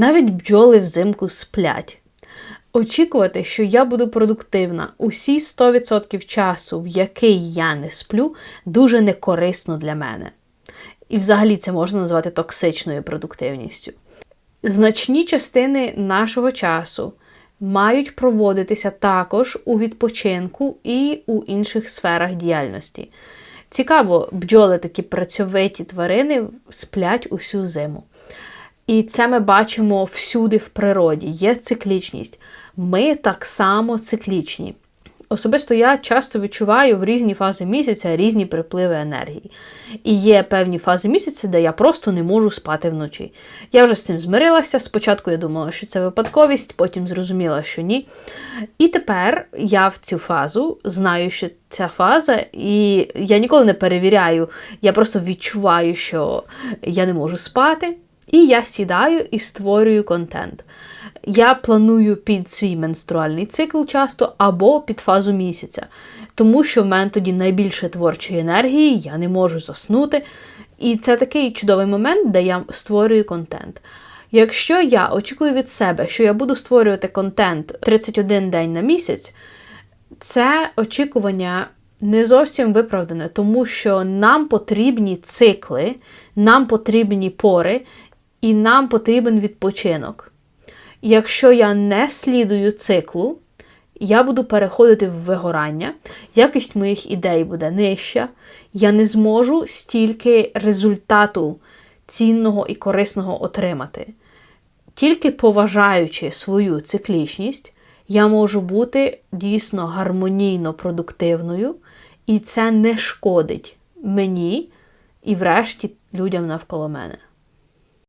Навіть бджоли взимку сплять. Очікувати, що я буду продуктивна усі 100% часу, в який я не сплю, дуже некорисно для мене. І взагалі це можна назвати токсичною продуктивністю. Значні частини нашого часу мають проводитися також у відпочинку і у інших сферах діяльності. Цікаво, бджоли такі працьовиті тварини сплять усю зиму. І це ми бачимо всюди в природі. Є циклічність. Ми так само циклічні. Особисто я часто відчуваю в різні фази місяця різні припливи енергії. І є певні фази місяця, де я просто не можу спати вночі. Я вже з цим змирилася. Спочатку я думала, що це випадковість, потім зрозуміла, що ні. І тепер я в цю фазу знаю, що ця фаза, і я ніколи не перевіряю, я просто відчуваю, що я не можу спати. І я сідаю і створюю контент. Я планую під свій менструальний цикл часто або під фазу місяця, тому що в мене тоді найбільше творчої енергії, я не можу заснути. І це такий чудовий момент, де я створюю контент. Якщо я очікую від себе, що я буду створювати контент 31 день на місяць, це очікування не зовсім виправдане, тому що нам потрібні цикли, нам потрібні пори, і нам потрібен відпочинок. Якщо я не слідую циклу, я буду переходити в вигорання, якість моїх ідей буде нижча, я не зможу стільки результату цінного і корисного отримати. Тільки поважаючи свою циклічність, я можу бути дійсно гармонійно продуктивною, і це не шкодить мені і, врешті, людям навколо мене.